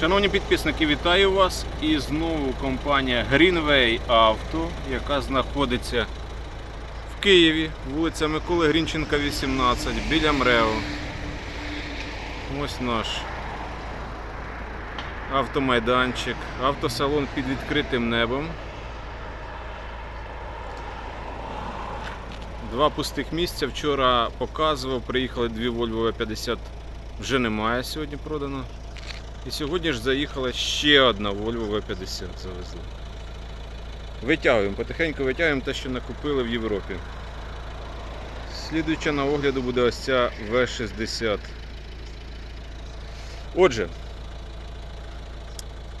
Шановні підписники, вітаю вас! І знову компанія Greenway Auto, яка знаходиться в Києві, вулиця Миколи Грінченка, 18, біля МРЕО. Ось наш автомайданчик, автосалон під відкритим небом. Два пустих місця. Вчора показував, приїхали дві Volvo V50, вже немає сьогодні продано. І сьогодні ж заїхала ще одна Volvo V50 завезли. Витягуємо, потихеньку витягуємо те, що накупили в Європі. Слідуюча на огляду буде ось ця V60. Отже,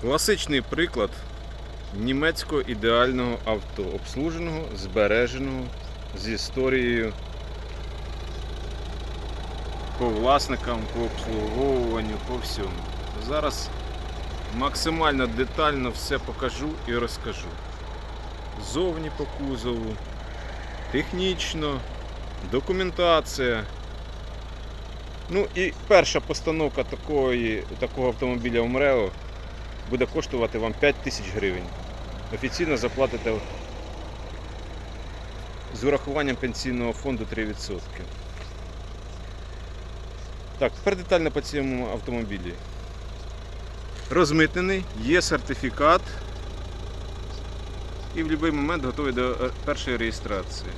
класичний приклад німецького ідеального авто, обслуженого, збереженого, з історією по власникам, по обслуговуванню, по всьому. Зараз максимально детально все покажу і розкажу. Зовні по кузову, технічно, документація. Ну і перша постановка такої, такого автомобіля в МРЕО буде коштувати вам 5 тисяч гривень. Офіційно заплатите з урахуванням пенсійного фонду 3%. Так, тепер детально по цьому автомобілі. Розмитнений, є сертифікат і в будь-який момент готовий до е, першої реєстрації.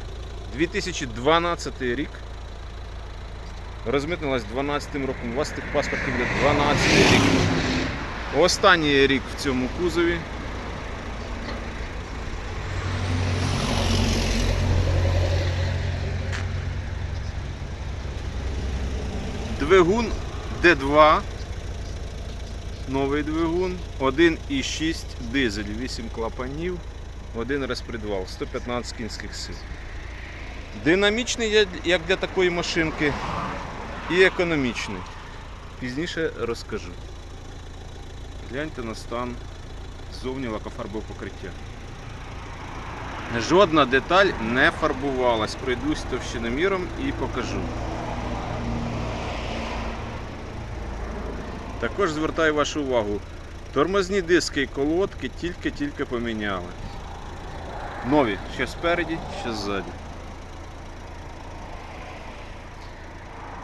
2012 рік. Розмитнилась 12 роком. У вас тих паспортів буде 12 рік. Останній рік в цьому кузові. Двигун D2. Новий двигун, 1,6 дизель, 8 клапанів, один розпредвал, 115 кінських сил. Динамічний як для такої машинки і економічний. Пізніше розкажу. Гляньте на стан ззовні лакофарбового покриття. Жодна деталь не фарбувалась. Пройдусь товщиноміром і покажу. Також звертаю вашу увагу, тормозні диски і колодки тільки-тільки поміняли. Нові, ще спереді, ще ззаді.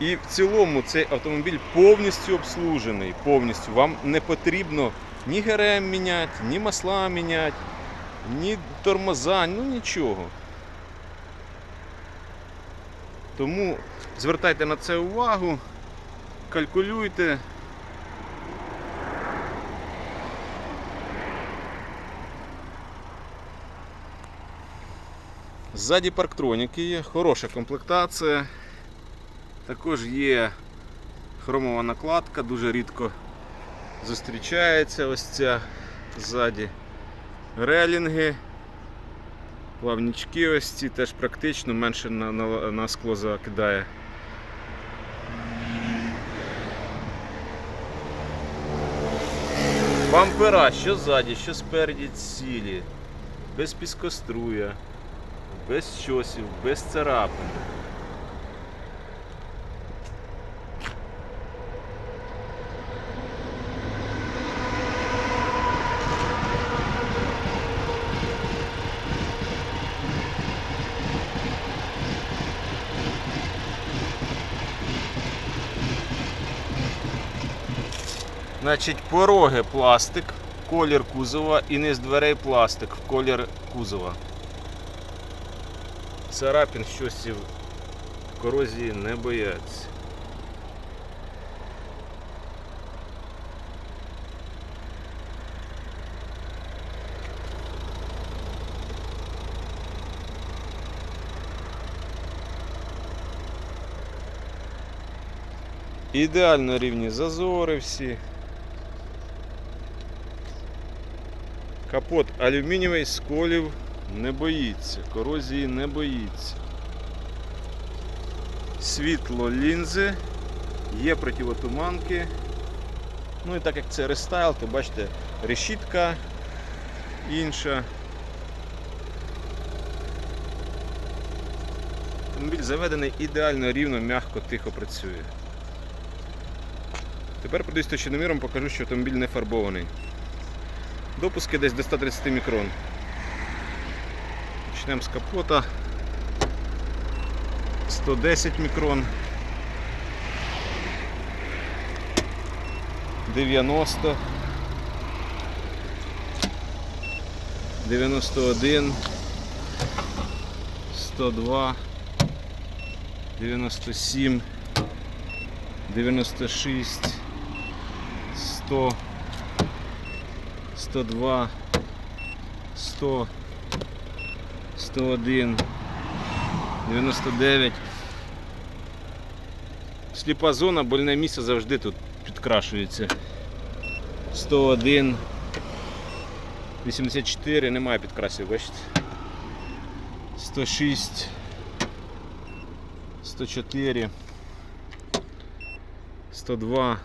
І в цілому цей автомобіль повністю обслужений. Повністю. Вам не потрібно ні ГРМ міняти, ні масла міняти, ні тормоза, ну нічого. Тому звертайте на це увагу, калькулюйте. Ззаді парктроніки є, хороша комплектація. Також є хромова накладка, дуже рідко зустрічається ось ця ззаді. Релінги, плавнічки ось ці теж практично менше на, на, на скло закидає. Бампера, що ззаді, що спереді цілі, без піскоструя без щосів, без царапин. Значить, пороги пластик, колір кузова і низ дверей пластик колір кузова. Царапін щосів корозії не бояться. Ідеально рівні зазори всі. Капот алюмінієвий сколів не боїться, корозії не боїться. Світло лінзи, є противотуманки. Ну і так як це рестайл, то бачите, решітка інша. Автомобіль заведений ідеально рівно, м'яко, тихо працює. Тепер подивись точноміром, покажу, що автомобіль не фарбований. Допуски десь до 130 мікрон. Почнемо з капота. 110 мікрон. 90. 91. 102. 97. 96. 100. 102. 100. 101. 99. Сліпа зона, больне місце завжди тут підкрашується. 101. 84, немає підкрасів, бачите. 106. 104. 102.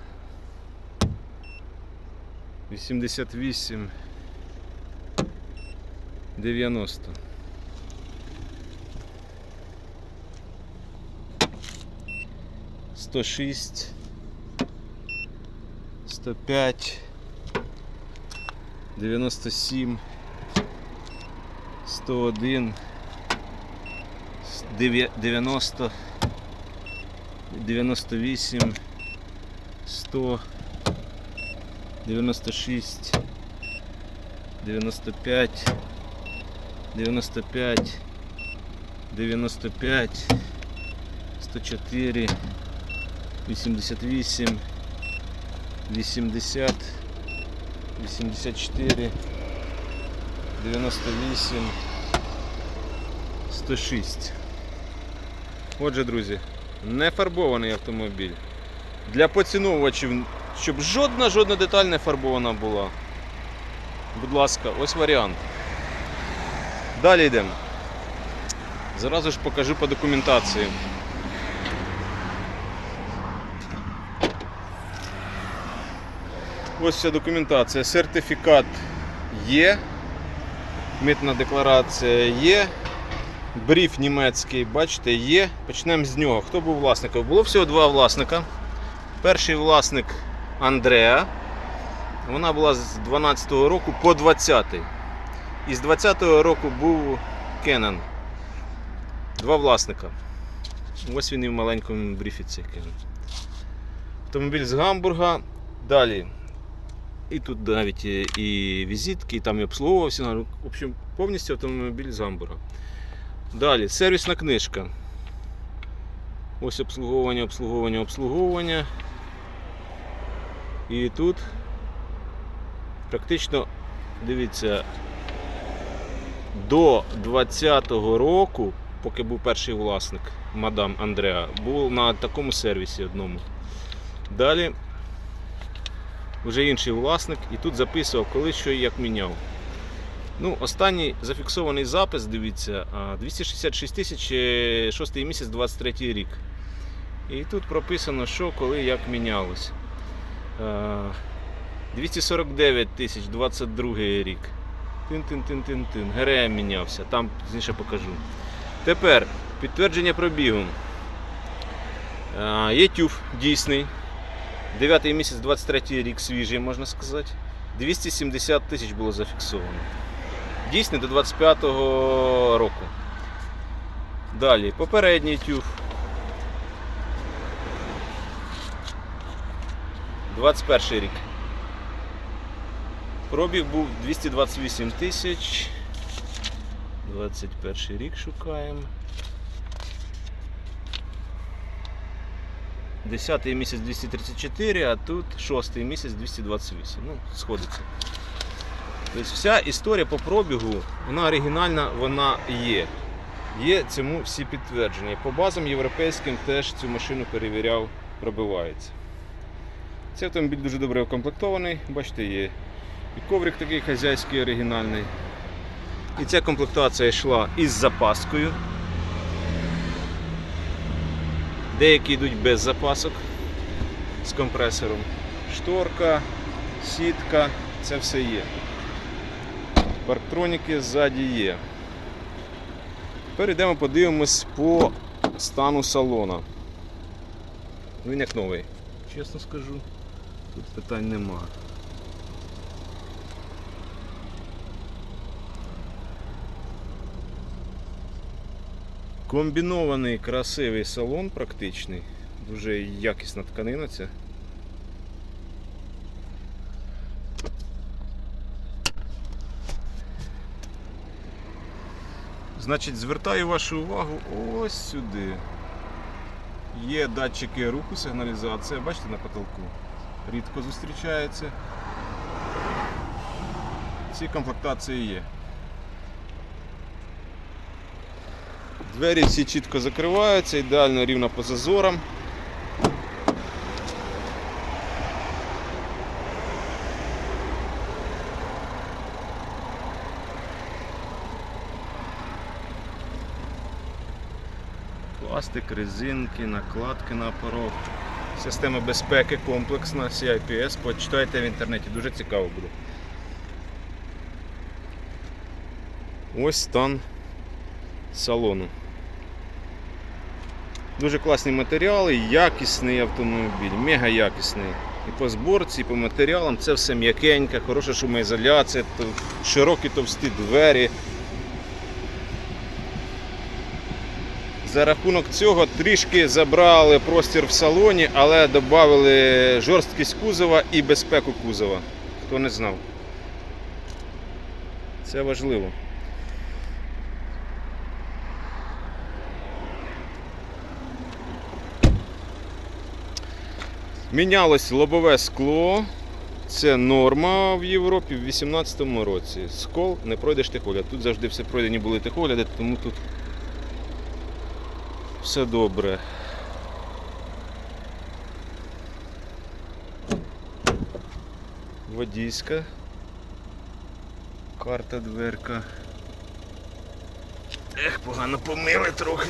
88. 90. 106, 105, 97, 101, 90, 98, 100, 96, 95, 95, 95, 104, 88, 80, 84, 98, 106. Отже, друзі, не фарбований автомобіль. Для поціновувачів, щоб жодна жодна деталь не фарбована була. Будь ласка, ось варіант. Далі йдемо. Зразу ж покажу по документації. Ось вся документація. Сертифікат є. Митна декларація є. Бриф німецький, бачите, є. Почнемо з нього. Хто був власником? Було всього два власника. Перший власник Андреа. Вона була з 12 року по 20-й. І з 20-го року був Кеннон. Два власника. Ось він і в маленькому брифі цей Кеннон. Автомобіль з Гамбурга. Далі. І тут навіть і- візитки, і там і обслуговувався. В общем, повністю автомобіль з Гамбурга. Далі, сервісна книжка. Ось обслуговування, обслуговування, обслуговування. І тут практично, дивіться, до 20-го року, поки був перший власник, мадам Андреа, був на такому сервісі одному. Далі вже інший власник і тут записував, коли що і як міняв. Ну, Останній зафіксований запис, дивіться, 266 тисяч 6 місяць 23 рік. І тут прописано, що коли як мінялось. 249 тисяч 22 рік. Тин-тин-тин-тин-тин. ГРМ мінявся, там пізніше покажу. Тепер підтвердження пробігу. Є тюф дійсний. 9 місяць 23 рік свіжий, можна сказати. 270 тисяч було зафіксовано. Дійсний до 25-го року. Далі, попередній тюф. 21 рік. Пробіг був 228 тисяч. 21 рік шукаємо. 10 місяць 234, а тут 6 місяць 228. Ну, сходиться. Тобто вся історія по пробігу, вона оригінальна, вона є. Є цьому всі підтвердження. По базам європейським теж цю машину перевіряв, пробивається. Цей автомобіль дуже добре укомплектований, бачите, є і коврик такий хазяйський оригінальний. І ця комплектація йшла із запаскою. Деякі йдуть без запасок з компресором. Шторка, сітка, це все є. Парктроніки ззаді є. Перейдемо, подивимось по стану салона. Він як новий, чесно скажу. Тут питань нема. Комбінований красивий салон практичний. Дуже якісна тканина ця. Значить, звертаю вашу увагу ось сюди. Є датчики руху, сигналізація, бачите на потолку. Рідко зустрічається. Ці комплектації є. Двері всі чітко закриваються, ідеально рівно по зазорам. Пластик, резинки, накладки на порог. Система безпеки комплексна, CIPS. Почитайте в інтернеті, дуже цікаво буде. Ось стан салону. Дуже класні матеріали, якісний автомобіль, мега якісний. І по зборці, і по матеріалам це все м'якеньке, хороша шумоізоляція, широкі товсті двері. За рахунок цього трішки забрали простір в салоні, але додали жорсткість кузова і безпеку кузова. Хто не знав. Це важливо. Мінялось лобове скло. Це норма в Європі в 2018 році. Скол не пройдеш техогляд. Тут завжди все пройдені були техогляди, тому тут все добре. Водійська. Карта дверка. Ех, погано помили трохи.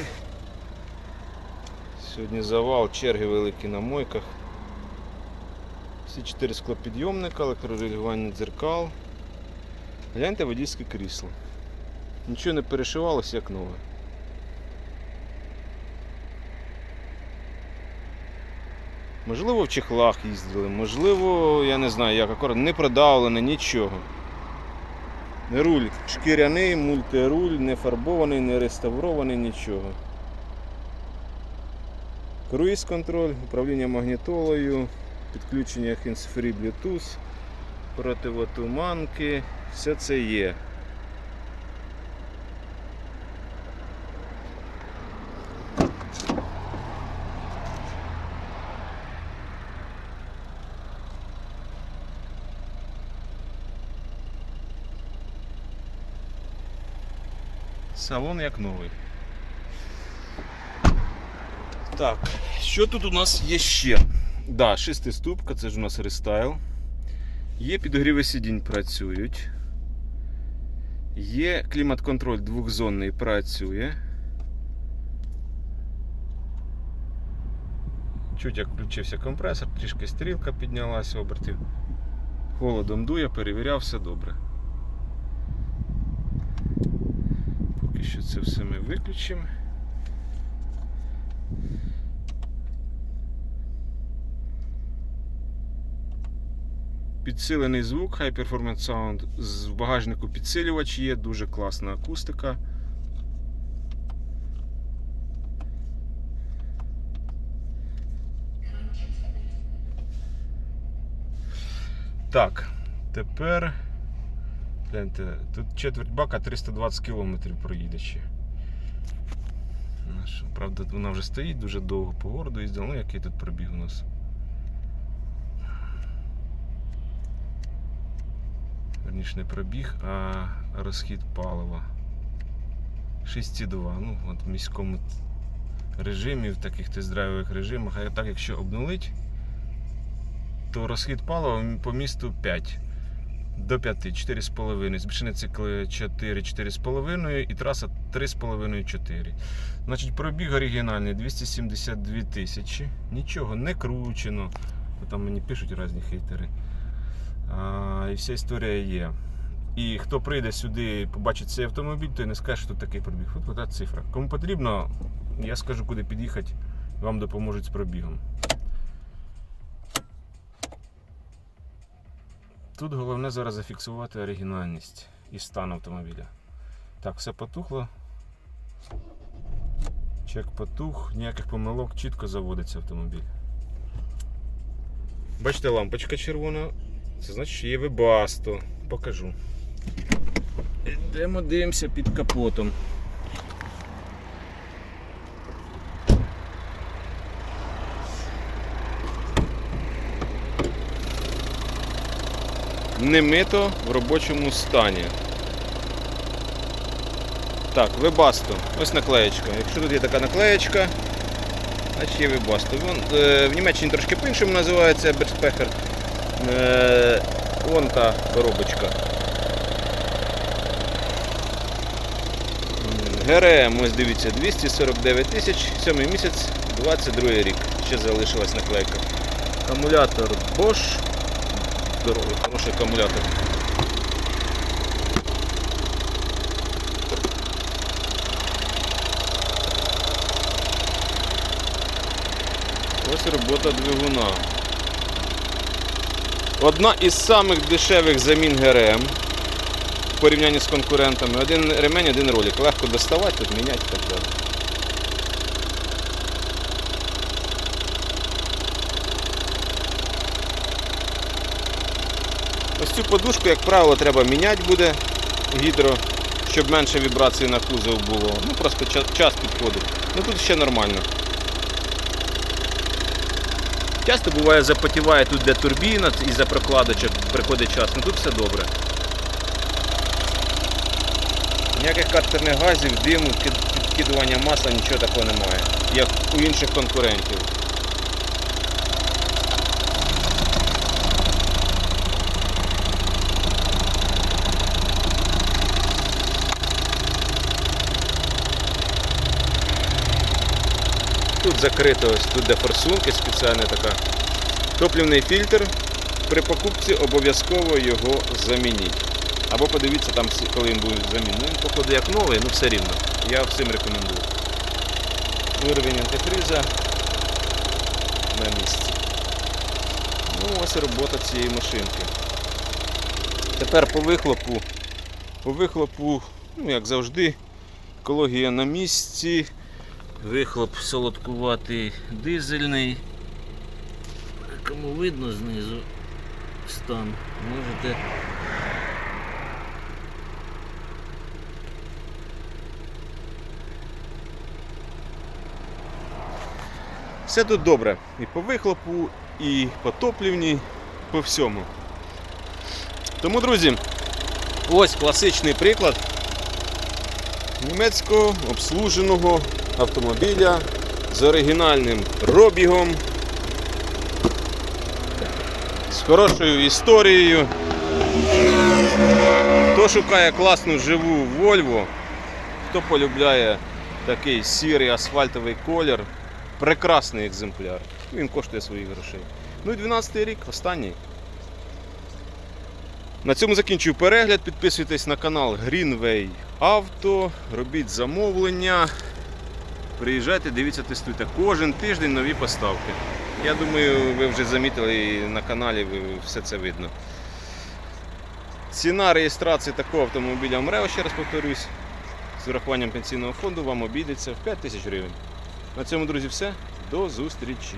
Сьогодні завал, черги великі на мойках. Всі чотири склопідйомника, електрорегулювання дзеркал. Гляньте водійське крісло. Нічого не перешивалося, як нове. Можливо, в чехлах їздили, можливо, я не знаю, як акорд, не продавлене, нічого. Руль шкіряний, мультируль, не фарбований, не реставрований, нічого. Круїз контроль, управління магнітолою, підключення hands-free Bluetooth, противотуманки, все це є. Салон як новий. Так, що тут у нас є ще? Да, шестиступка, це ж у нас рестайл. Є підогріви сидінь працюють. Є клімат-контроль двохзонний працює. Чуть як включився компресор, трішки стрілка піднялася обертів. Холодом дує, перевіряв, все добре. Поки що це все ми виключимо. Підсилений звук High Performance Sound. З- багажнику підсилювач є, дуже класна акустика. Так, тепер. Гляньте, тут четверть бака 320 км проїде ще. Правда, вона вже стоїть дуже довго по городу їздила. Ну, який тут пробіг у нас. Верніше не пробіг, а розхід палива. 6,2. Ну, от в міському режимі, в таких тест-драйвових режимах, а так якщо обнулить, то розхід палива по місту 5 до 5, 4,5. Збільшені цикли 4, 4,5 і траса 3,5, 4. Значить, пробіг оригінальний 272 тисячі. Нічого не кручено. Там мені пишуть різні хейтери. І вся історія є. І хто прийде сюди і побачить цей автомобіль, той не скаже, що тут такий пробіг. От така цифра. Кому потрібно, я скажу, куди під'їхати, вам допоможуть з пробігом. Тут головне зараз зафіксувати оригінальність і стан автомобіля. Так, все потухло. Чек потух, ніяких помилок, чітко заводиться автомобіль. Бачите, лампочка червона. Це значить, є вебасто. Покажу. Йдемо дивимося під капотом. Не мито в робочому стані. Так, вебасто. Ось наклеєчка. Якщо тут є така наклеєчка, значить є вебасто. Е, в Німеччині трошки по-іншому називається Берспехер. Е, вон та коробочка. ГРМ, ось дивіться, 249 тисяч, 7 місяць, 22 рік. Ще залишилась наклейка. Акумулятор Bosch. Здоровий, хороший акумулятор. Ось робота двигуна. Одна із самих дешевих замін ГРМ в порівнянні з конкурентами. Один ремень, один ролик. Легко доставати, тут міняти і так далі. Ось цю подушку, як правило, треба міняти буде гідро, щоб менше вібрацій на кузов було. Ну просто ча- час підходить. Ну тут ще нормально. Часто буває запотіває тут, де турбіна, і за прокладочок приходить час, ну тут все добре. Ніяких картерних газів, диму, підкидування масла, нічого такого немає, як у інших конкурентів. Тут закрито ось тут де форсунки спеціальна така. Топлівний фільтр. При покупці обов'язково його замініть. Або подивіться там, коли він буде замінений. Ну, він походу як новий, ну все рівно. Я всім рекомендую. Уровень антифриза на місці. Ну, ось робота цієї машинки. Тепер по вихлопу. По вихлопу, ну як завжди, екологія на місці. Вихлоп солодкуватий дизельний. Кому видно знизу стан, можете. Все тут добре. І по вихлопу, і по топлівні, по всьому. Тому, друзі, ось класичний приклад німецького обслуженого автомобіля з оригінальним пробігом, з хорошою історією. Хто шукає класну живу Volvo, хто полюбляє такий сірий асфальтовий колір, прекрасний екземпляр. Він коштує своїх грошей. Ну і 12 й рік, останній. На цьому закінчую перегляд. Підписуйтесь на канал Greenway Auto, робіть замовлення. Приїжджайте, дивіться, тестуйте. Кожен тиждень нові поставки. Я думаю, ви вже замітили на каналі все це видно. Ціна реєстрації такого автомобіля МРЕО, ще раз повторюсь, з урахуванням пенсійного фонду вам обійдеться в 5 тисяч гривень. На цьому, друзі, все. До зустрічі!